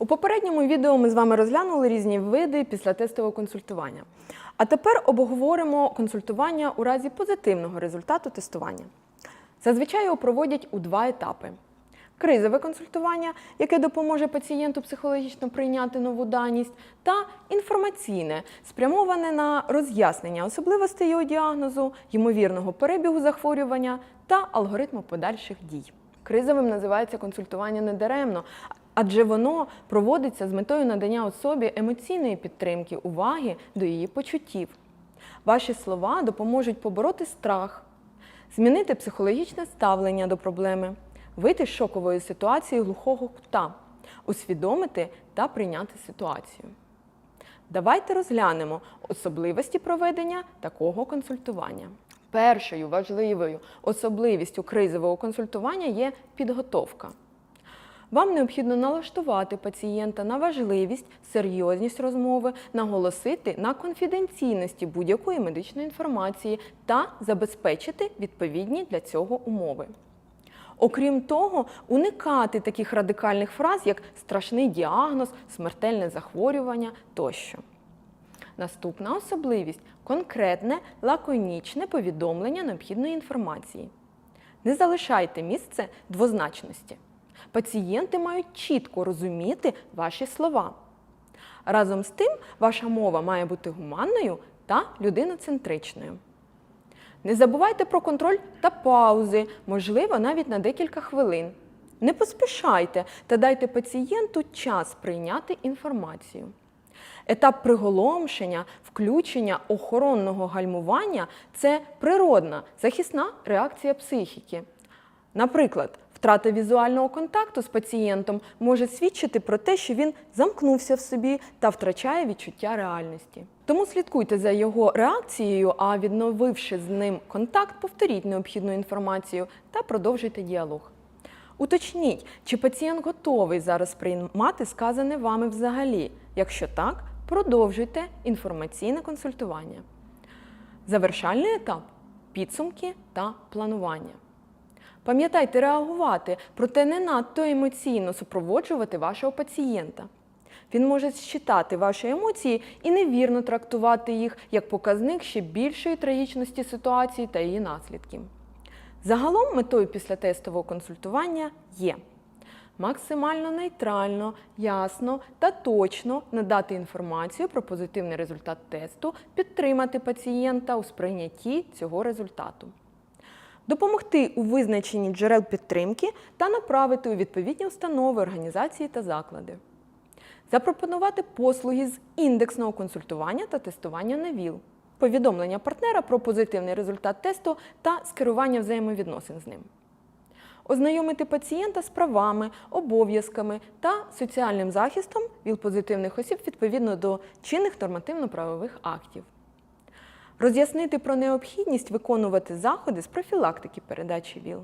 У попередньому відео ми з вами розглянули різні види післятестового консультування. А тепер обговоримо консультування у разі позитивного результату тестування. Зазвичай його проводять у два етапи: кризове консультування, яке допоможе пацієнту психологічно прийняти нову даність, та інформаційне, спрямоване на роз'яснення особливостей його діагнозу, ймовірного перебігу захворювання та алгоритму подальших дій. Кризовим називається консультування недаремно, адже воно проводиться з метою надання особі емоційної підтримки, уваги до її почуттів. Ваші слова допоможуть побороти страх, змінити психологічне ставлення до проблеми, вийти з шокової ситуації глухого кута, усвідомити та прийняти ситуацію. Давайте розглянемо особливості проведення такого консультування. Першою важливою особливістю кризового консультування є підготовка. Вам необхідно налаштувати пацієнта на важливість, серйозність розмови, наголосити на конфіденційності будь-якої медичної інформації та забезпечити відповідні для цього умови. Окрім того, уникати таких радикальних фраз, як страшний діагноз, смертельне захворювання тощо. Наступна особливість конкретне, лаконічне повідомлення необхідної інформації. Не залишайте місце двозначності. Пацієнти мають чітко розуміти ваші слова. Разом з тим, ваша мова має бути гуманною та людиноцентричною. Не забувайте про контроль та паузи, можливо, навіть на декілька хвилин. Не поспішайте та дайте пацієнту час прийняти інформацію. Етап приголомшення, включення охоронного гальмування це природна захисна реакція психіки. Наприклад, втрата візуального контакту з пацієнтом може свідчити про те, що він замкнувся в собі та втрачає відчуття реальності. Тому слідкуйте за його реакцією, а відновивши з ним контакт, повторіть необхідну інформацію та продовжуйте діалог. Уточніть, чи пацієнт готовий зараз приймати сказане вами взагалі. Якщо так, продовжуйте інформаційне консультування. Завершальний етап підсумки та планування. Пам'ятайте реагувати, проте не надто емоційно супроводжувати вашого пацієнта. Він може считати ваші емоції і невірно трактувати їх як показник ще більшої трагічності ситуації та її наслідків. Загалом метою післятестового консультування є максимально нейтрально, ясно та точно надати інформацію про позитивний результат тесту, підтримати пацієнта у сприйнятті цього результату, допомогти у визначенні джерел підтримки та направити у відповідні установи, організації та заклади. Запропонувати послуги з індексного консультування та тестування на ВІЛ, повідомлення партнера про позитивний результат тесту та скерування взаємовідносин з ним. Ознайомити пацієнта з правами, обов'язками та соціальним захистом ВІЛ-позитивних осіб відповідно до чинних нормативно-правових актів. Роз'яснити про необхідність виконувати заходи з профілактики передачі ВІЛ.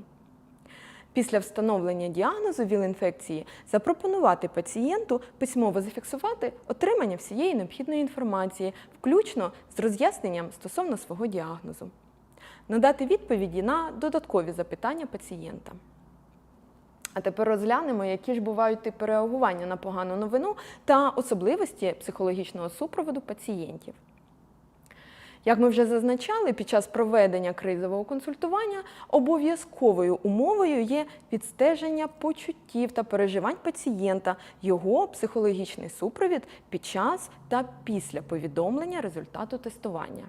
Після встановлення діагнозу ВІЛ-інфекції запропонувати пацієнту письмово зафіксувати отримання всієї необхідної інформації, включно з роз'ясненням стосовно свого діагнозу. Надати відповіді на додаткові запитання пацієнта. А тепер розглянемо, які ж бувають типи реагування на погану новину та особливості психологічного супроводу пацієнтів. Як ми вже зазначали, під час проведення кризового консультування обов'язковою умовою є відстеження почуттів та переживань пацієнта, його психологічний супровід під час та після повідомлення результату тестування.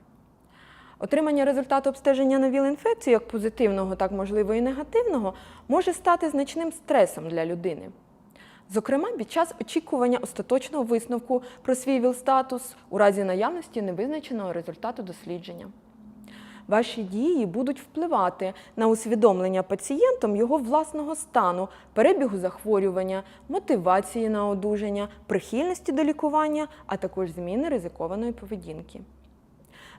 Отримання результату обстеження на ВІЛ-інфекцію, як позитивного, так можливо і негативного, може стати значним стресом для людини. Зокрема, під час очікування остаточного висновку про свій ВІЛ-статус у разі наявності невизначеного результату дослідження. Ваші дії будуть впливати на усвідомлення пацієнтом його власного стану, перебігу захворювання, мотивації на одужання, прихильності до лікування, а також зміни ризикованої поведінки.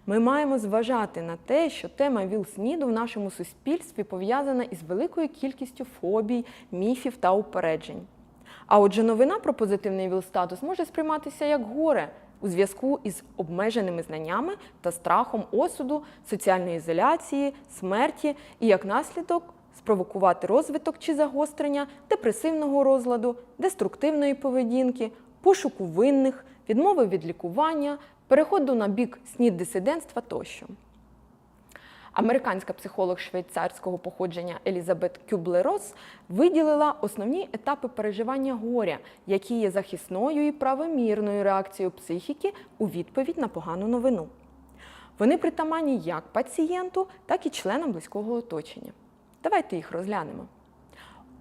Ми маємо зважати на те, що тема ВІЛ-СНІДу в нашому суспільстві пов'язана із великою кількістю фобій, міфів та упереджень. А отже, новина про позитивний ВІЛ-статус може сприйматися як горе у зв'язку із обмеженими знаннями та страхом осуду, соціальної ізоляції, смерті і як наслідок спровокувати розвиток чи загострення депресивного розладу, деструктивної поведінки, пошуку винних, відмови від лікування, переходу на бік снід-дисидентства тощо. Американська психолог швейцарського походження Елізабет Кюбле-Росс виділила основні етапи переживання горя, які є захисною і правомірною реакцією психіки у відповідь на погану новину. Вони притаманні як пацієнту, так і членам близького оточення. Давайте їх розглянемо.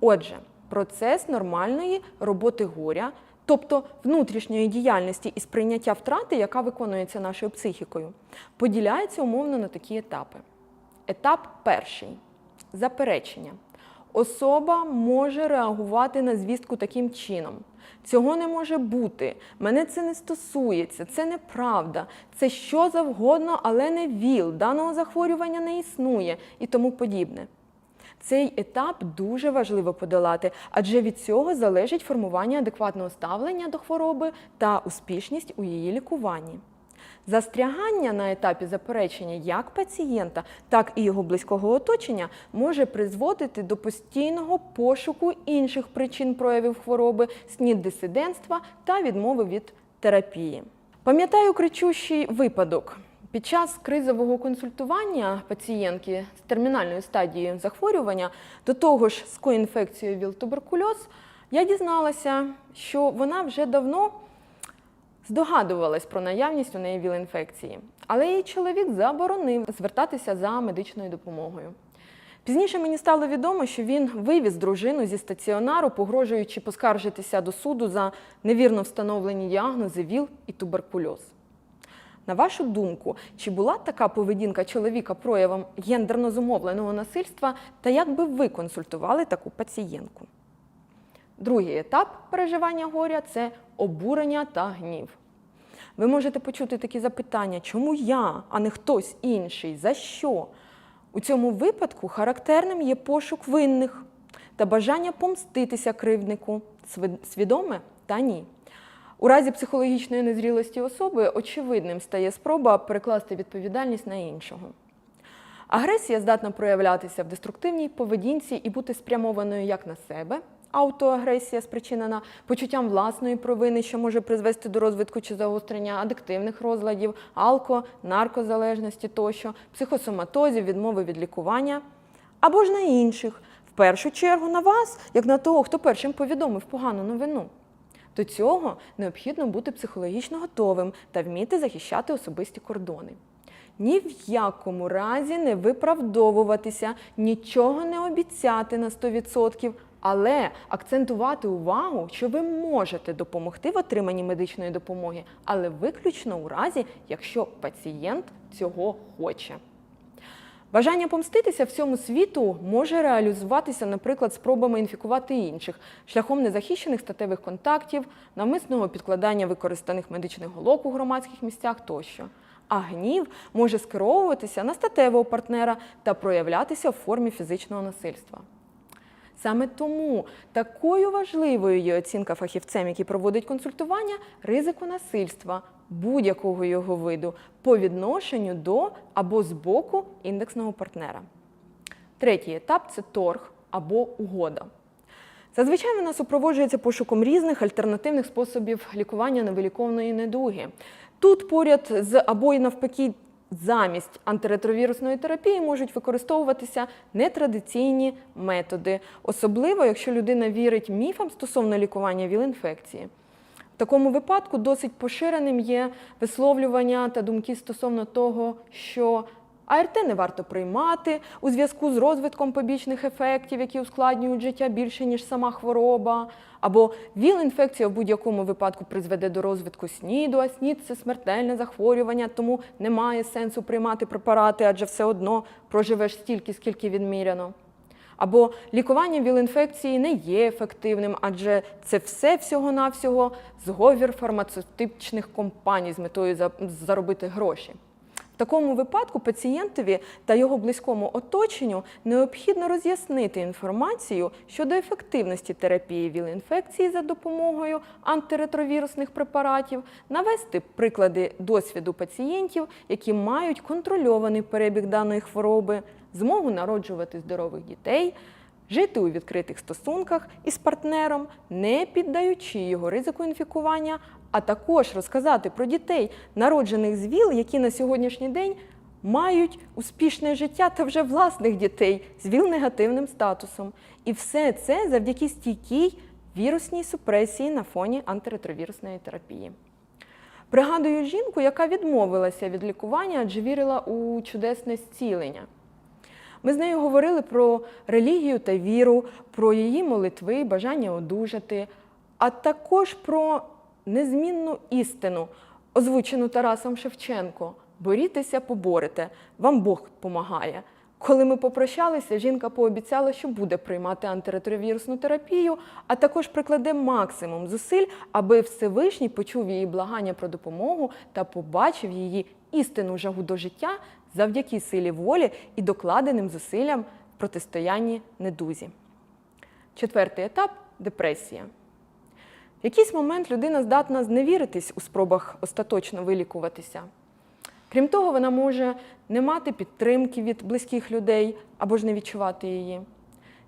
Отже, процес нормальної роботи горя, тобто внутрішньої діяльності і сприйняття втрати, яка виконується нашою психікою, поділяється умовно на такі етапи. Етап перший заперечення. Особа може реагувати на звістку таким чином. Цього не може бути. Мене це не стосується, це неправда, це що завгодно, але не ВІЛ, даного захворювання не існує і тому подібне. Цей етап дуже важливо подолати, адже від цього залежить формування адекватного ставлення до хвороби та успішність у її лікуванні. Застрягання на етапі заперечення як пацієнта, так і його близького оточення може призводити до постійного пошуку інших причин проявів хвороби, снід-дисидентства та відмови від терапії. Пам'ятаю кричущий випадок. Під час кризового консультування пацієнтки з термінальною стадією захворювання, до того ж з коінфекцією ВІЛ-туберкульоз, я дізналася, що вона вже давно здогадувалась про наявність у неї ВІЛ-інфекції, але її чоловік заборонив звертатися за медичною допомогою. Пізніше мені стало відомо, що він вивіз дружину зі стаціонару, погрожуючи поскаржитися до суду за невірно встановлені діагнози ВІЛ і туберкульоз. На вашу думку, чи була така поведінка чоловіка проявом гендерно зумовленого насильства, та як би ви консультували таку пацієнтку? Другий етап переживання горя це обурення та гнів. Ви можете почути такі запитання, чому я, а не хтось інший? За що? У цьому випадку характерним є пошук винних та бажання помститися кривднику, свідоме та ні. У разі психологічної незрілості особи очевидним стає спроба перекласти відповідальність на іншого. Агресія здатна проявлятися в деструктивній поведінці і бути спрямованою як на себе. Аутоагресія спричинена почуттям власної провини, що може призвести до розвитку чи загострення адиктивних розладів, алко, наркозалежності тощо, психосоматозів, відмови від лікування, або ж на інших, в першу чергу на вас, як на того, хто першим повідомив погану новину. До цього необхідно бути психологічно готовим та вміти захищати особисті кордони. Ні в якому разі не виправдовуватися, нічого не обіцяти на 100%, але акцентувати увагу, що ви можете допомогти в отриманні медичної допомоги, але виключно у разі, якщо пацієнт цього хоче. Бажання помститися всьому світу може реалізуватися, наприклад, спробами інфікувати інших шляхом незахищених статевих контактів, навмисного підкладання використаних медичних голок у громадських місцях тощо. А гнів може скеровуватися на статевого партнера та проявлятися в формі фізичного насильства. Саме тому такою важливою є оцінка фахівцем, який проводить консультування, ризику насильства будь-якого його виду по відношенню до або з боку індексного партнера. Третій етап це торг або угода. Зазвичай вона супроводжується пошуком різних альтернативних способів лікування невиліковної недуги. Тут поряд з або й навпаки замість антиретровірусної терапії можуть використовуватися нетрадиційні методи, особливо якщо людина вірить міфам стосовно лікування ВІЛ-інфекції. В такому випадку досить поширеним є висловлювання та думки стосовно того, що АРТ не варто приймати у зв'язку з розвитком побічних ефектів, які ускладнюють життя більше, ніж сама хвороба, або ВІЛ-інфекція в будь-якому випадку призведе до розвитку СНІДу, а СНІД – це смертельне захворювання, тому немає сенсу приймати препарати, адже все одно проживеш стільки, скільки відміряно. Або лікування ВІЛ-інфекції не є ефективним, адже це все всього-навсього зговір фармацевтичних компаній з метою заробити гроші. Такому випадку пацієнтові та його близькому оточенню необхідно роз'яснити інформацію щодо ефективності терапії ВІЛ-інфекції за допомогою антиретровірусних препаратів, навести приклади досвіду пацієнтів, які мають контрольований перебіг даної хвороби, змогу народжувати здорових дітей, жити у відкритих стосунках із партнером, не піддаючи його ризику інфікування, а також розказати про дітей, народжених з ВІЛ, які на сьогоднішній день мають успішне життя та вже власних дітей з ВІЛ-негативним статусом. І все це завдяки стійкій вірусній супресії на фоні антиретровірусної терапії. Пригадую жінку, яка відмовилася від лікування, адже вірила у чудесне зцілення. Ми з нею говорили про релігію та віру, про її молитви, бажання одужати, а також про незмінну істину, озвучену Тарасом Шевченко. Борітеся, поборете, вам Бог помагає. Коли ми попрощалися, жінка пообіцяла, що буде приймати антиретровірусну терапію, а також прикладе максимум зусиль, аби Всевишній почув її благання про допомогу та побачив її істинну жагу до життя завдяки силі волі і докладеним зусиллям в протистоянні недузі. Четвертий етап депресія. В якийсь момент людина здатна зневіритись у спробах остаточно вилікуватися. Крім того, вона може не мати підтримки від близьких людей або ж не відчувати її,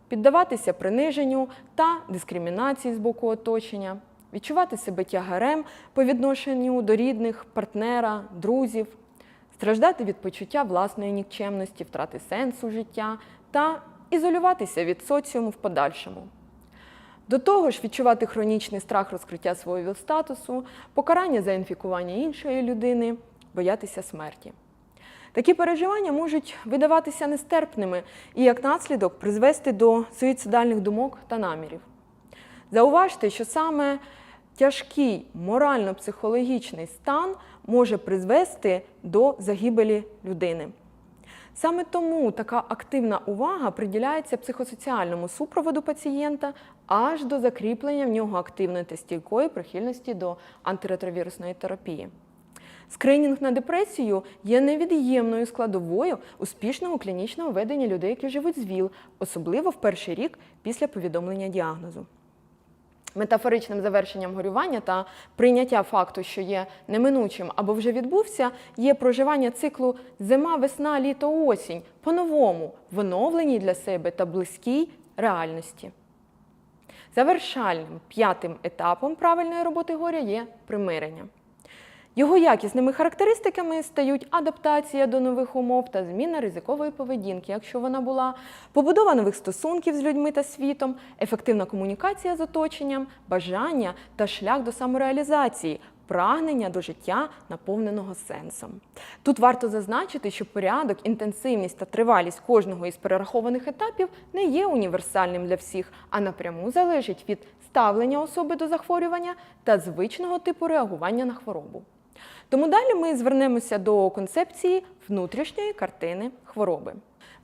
піддаватися приниженню та дискримінації з боку оточення, відчувати себе тягарем по відношенню до рідних, партнера, друзів, страждати від почуття власної нікчемності, втрати сенсу життя та ізолюватися від соціуму в подальшому. До того ж, відчувати хронічний страх розкриття свого ВІЛ-статусу, покарання за інфікування іншої людини, боятися смерті. Такі переживання можуть видаватися нестерпними і як наслідок призвести до суїцидальних думок та намірів. Зауважте, що саме тяжкий морально-психологічний стан може призвести до загибелі людини. Саме тому така активна увага приділяється психосоціальному супроводу пацієнта аж до закріплення в нього активної та стійкої прихильності до антиретровірусної терапії. Скринінг на депресію є невід'ємною складовою успішного клінічного ведення людей, які живуть з ВІЛ, особливо в перший рік після повідомлення діагнозу. Метафоричним завершенням горювання та прийняття факту, що є неминучим або вже відбувся, є проживання циклу зима, весна, літо, осінь по-новому, в оновленій для себе та близькій реальності. Завершальним п'ятим етапом правильної роботи горя є примирення. Його якісними характеристиками стають адаптація до нових умов та зміна ризикової поведінки, якщо вона була, побудова нових стосунків з людьми та світом, ефективна комунікація з оточенням, бажання та шлях до самореалізації, прагнення до життя, наповненого сенсом. Тут варто зазначити, що порядок, інтенсивність та тривалість кожного із перерахованих етапів не є універсальним для всіх, а напряму залежить від ставлення особи до захворювання та звичного типу реагування на хворобу. Тому далі ми звернемося до концепції внутрішньої картини хвороби.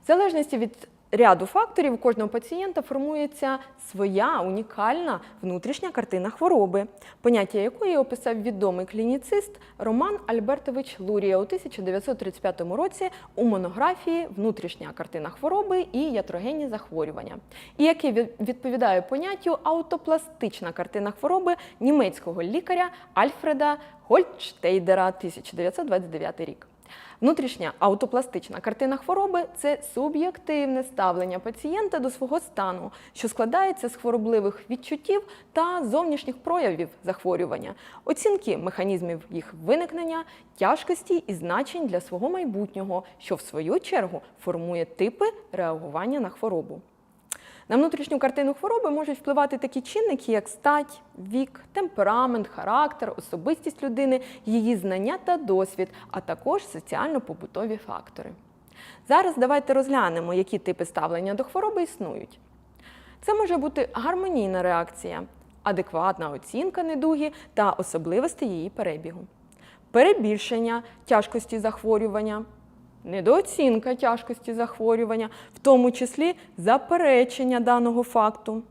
В залежності від ряду факторів у кожного пацієнта формується своя унікальна внутрішня картина хвороби, поняття якої описав відомий клініцист Роман Альбертович Лурія у 1935 році у монографії Внутрішня картина хвороби і ятрогенні захворювання, і який відповідає поняттю аутопластична картина хвороби німецького лікаря Альфреда Гольдштейдера 1929 рік. Внутрішня аутопластична картина хвороби це суб'єктивне ставлення пацієнта до свого стану, що складається з хворобливих відчуттів та зовнішніх проявів захворювання, оцінки механізмів їх виникнення, тяжкості і значень для свого майбутнього, що в свою чергу формує типи реагування на хворобу. На внутрішню картину хвороби можуть впливати такі чинники, як стать, вік, темперамент, характер, особистість людини, її знання та досвід, а також соціально-побутові фактори. Зараз давайте розглянемо, які типи ставлення до хвороби існують. Це може бути гармонійна реакція, адекватна оцінка недуги та особливості її перебігу, перебільшення тяжкості захворювання недооцінка тяжкості захворювання, в тому числі заперечення даного факту,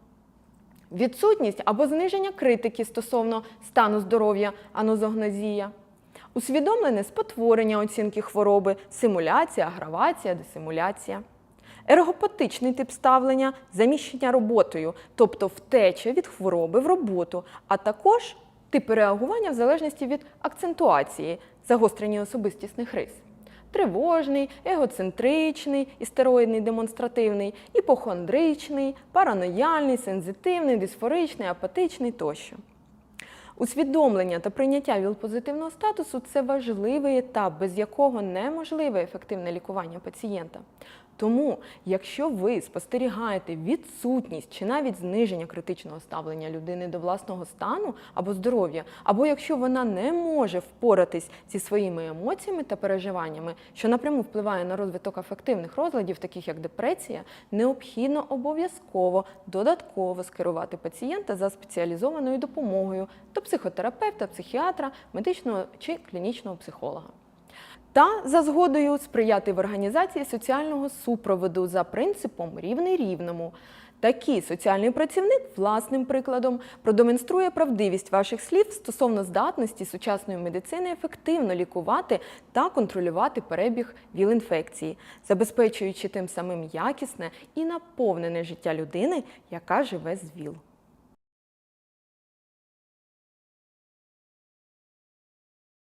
відсутність або зниження критики стосовно стану здоров'я анозогнозія, усвідомлене спотворення оцінки хвороби, симуляція, агравація, десимуляція. Ергопатичний тип ставлення заміщення роботою, тобто втеча від хвороби в роботу, а також типи реагування в залежності від акцентуації, загострення особистісних рис тривожний, егоцентричний, істероїдний, демонстративний, іпохондричний, паранояльний, сензитивний, дисфоричний, апатичний тощо. Усвідомлення та прийняття ВІЛ-позитивного статусу це важливий етап, без якого неможливе ефективне лікування пацієнта. Тому, якщо ви спостерігаєте відсутність чи навіть зниження критичного ставлення людини до власного стану або здоров'я, або якщо вона не може впоратись зі своїми емоціями та переживаннями, що напряму впливає на розвиток афективних розладів, таких як депресія, необхідно обов'язково додатково скерувати пацієнта за спеціалізованою допомогою до психотерапевта, психіатра, медичного чи клінічного психолога. Та за згодою сприяти в організації соціального супроводу за принципом рівний рівному. Такий соціальний працівник власним прикладом продемонструє правдивість ваших слів стосовно здатності сучасної медицини ефективно лікувати та контролювати перебіг ВІЛ-інфекції, забезпечуючи тим самим якісне і наповнене життя людини, яка живе з ВІЛ.